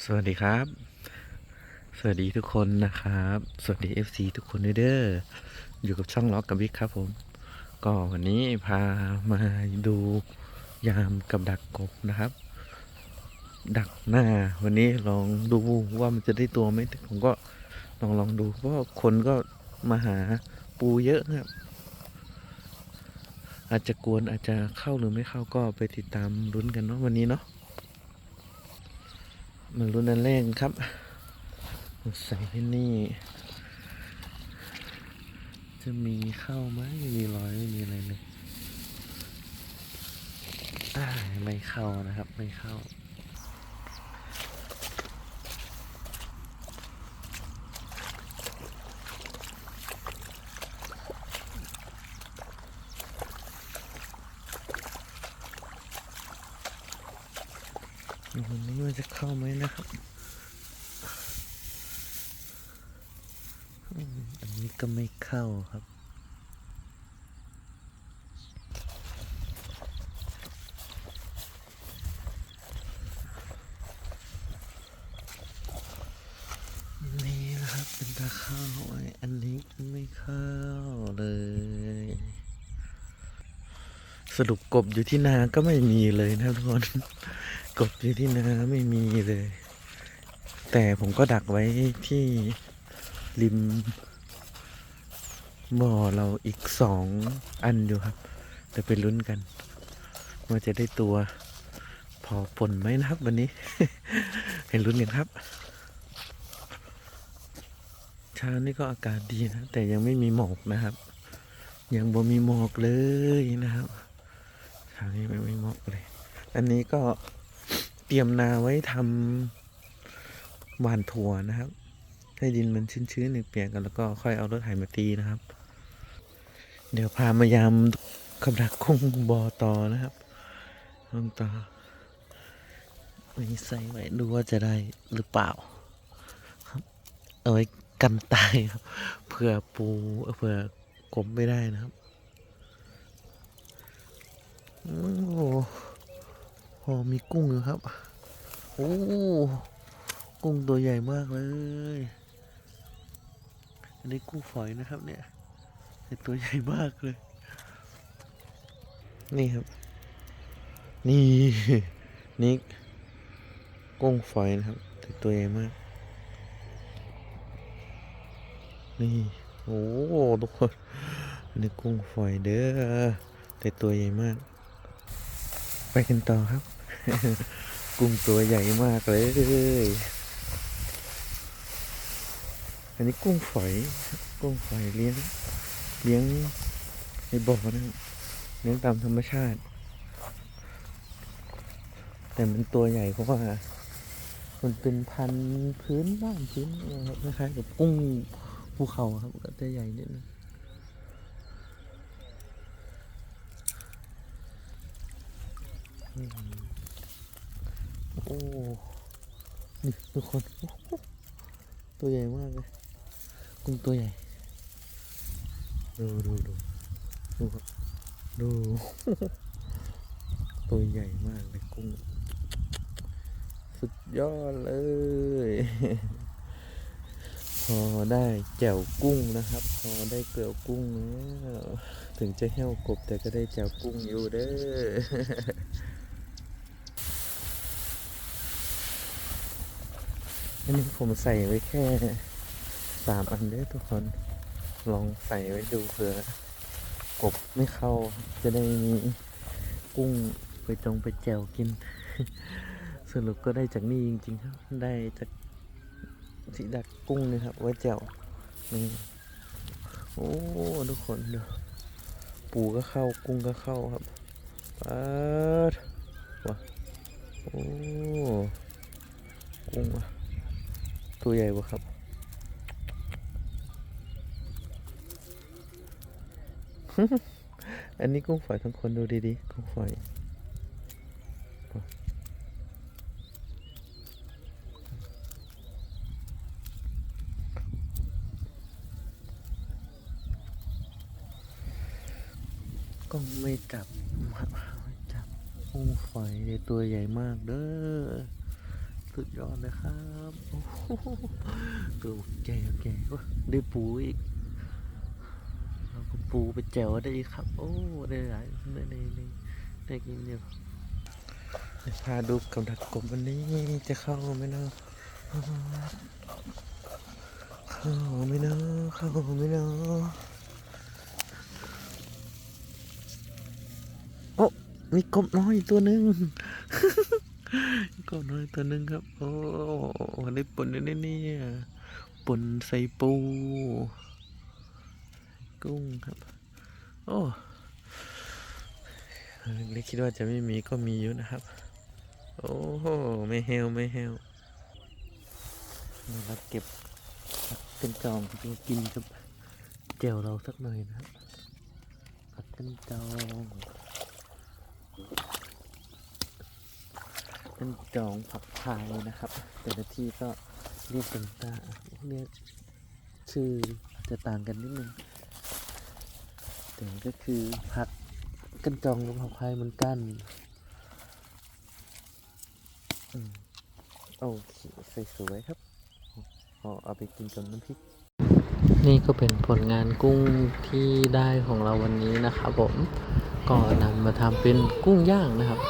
สวัสดีครับ สวัสดีทุกคนนะครับ สวัสดี FC ทุกคนด้วยเด้ออยู่กับช่องล็อกกับวิกครับผม ก็วันนี้พามาดูยามกับดักกบนะครับ ดักหน้าวันนี้ลองดูว่ามันจะได้ตัวไหมแต่ผมก็ลองลองดูเพราะคนก็มาหาปูเยอะนะครับ อาจจะกวนอาจจะเข้าหรือไม่เข้าก็ไปติดตามลุ้นกันเนาะวันนี้เนาะ มันรุนนันแรกครับใส่ที่นี่ จะมีเข้าไหมไม่มีรอยไม่มีอะไรเลยไม่เข้านะครับ ไม่เข้า วันนี้มันจะเข้าไหมนะครับ อันนี้ก็ไม่เข้าครับนี่นะครับเป็นตาเข้าไว้อันนี้ไม่เข้าเลย สรุปกบอยู่ที่นาก็ไม่มีเลยนะทุกคน กบอยู่ที่นาไม่มีเลย แต่ผมก็ดักไว้ที่ริมบ่อเราอีกสองอันอยู่ครับเดี๋ยวไปลุ้นกัน ว่าจะได้ตัวพอผลไหมนะครับวันนี้ให้ลุ้นกันครับเช้านี้ก็อากาศดีนะ แต่ยังไม่มีหมอกนะครับ ยังบ่มีหมอกเลยนะครับเช้านี้ไม่มีหมอกเลย อันนี้ก็ เตรียมนาไว้ทำหวานถั่วนะครับ ให้ดินมันชื้นๆเปียกกันแล้วก็ค่อยเอารถไถมาตีนะครับ เดี๋ยวพามายามคำดักคุ้งบอต่อนะครับลงต่อนี่ใส่ไว้ดูว่าจะได้หรือเปล่า ครับ เอาไว้กันตายครับเผื่อปูเผื่อกบไม่ได้นะครับ โอ้ มีกุ้งอยู่ครับ โอ้กุ้งตัวใหญ่มากเลย อันนี้กุ้งฝอยนะครับเนี่ยแต่ตัวใหญ่มากเลย นี่ครับ นี่นี่กุ้งฝอยนะครับ แต่ตัวใหญ่มาก นี่โอ้ทุกคนอันนี้กุ้งฝอยเด้อแต่ตัวใหญ่มาก ไปกันต่อครับ กุ้งตัวใหญ่มากเลย อันนี้กุ้งฝอย กุ้งฝอยเลี้ยง เลี้ยงในบ่อนะเลี้ยงตามธรรมชาติ แต่มันตัวใหญ่เพราะว่า มันเป็นพันธุ์พื้นบ้านพื้นเมืองครับคล้ายๆกับกุ้งภูเขาครับก็จะใหญ่นิดนึงอืม โอ้นี่ทุกคน ตัวใหญ่มากเลยกุ้งตัวใหญ่ ดูดูดูดูครับดู ตัวใหญ่มากเลยกุ้ง สุดยอดเลย พอได้แจ่วกุ้งนะครับ พอได้เกลียวกุ้งแล้วถึงจะแห้วกบแต่ก็ได้แจ่วกุ้งอยู่เด้อ อันนี้ผมใส่ไว้แค่สามอันเด้อทุกคนลองใส่ไว้ดูเผื่อกบไม่เข้า จะได้มีกุ้งไปจงไปแจวกิน สรุปก็ได้จากนี่จริงๆครับ ได้จากสีดักกุ้งนี่ครับ ไว้แจวนี่โอ้ทุกคนดูปูก็เข้ากุ้งก็เข้าครับปัดว้าโอ้กุ้งอะ ตัวใหญ่ปะครับอันนี้กุ้งฝอยทั้งคนดูดีๆ กุ้งฝอย ก็ไม่จับไม่จับกุ้งฝอยในตัวใหญ่มากเด้อ สุดยอดเลยครับตัวแก่แก่ได้ปูอีกเราก็ปูไปแจวได้อีกครับ โอ้ได้หลายได้ได้ได้ได้กินอยู่พาดูกับดักกบวันนี้จะเข้าไหมเนาะเข้าไหมเนาะเข้าไหมเนาะโอ้มีกบน้อยตัวหนึ่ง ก็น้อยตัวหนึ่งครับ โอ้ได้ปุ่นด้วยนะเนี่ปุ่นใส่ปู กุ้งครับ โอ้เล็กคิดว่าจะไม่มีก็มีอยู่นะครับ โอ้โหไม่เฮลไม่เฮลนี่เราเก็บเป็นจองจริงๆกินกับเจลเราสักหน่อยนะครับผักเป็นจอง เป็นจองผักพายนะครับ แต่ละที่ก็เรียกเป็นตาเรียกชื่อจะต่างกันนิดนึงแต่ก็คือผักกันจองกับผักพายมันกันอโอเคสวยๆครับเอเอาไปกินกับน้ำพริกนี่ก็เป็นผลงานกุ้งที่ได้ของเราวันนี้นะครับผม ก็นำมาทำเป็นกุ้งย่างนะครับ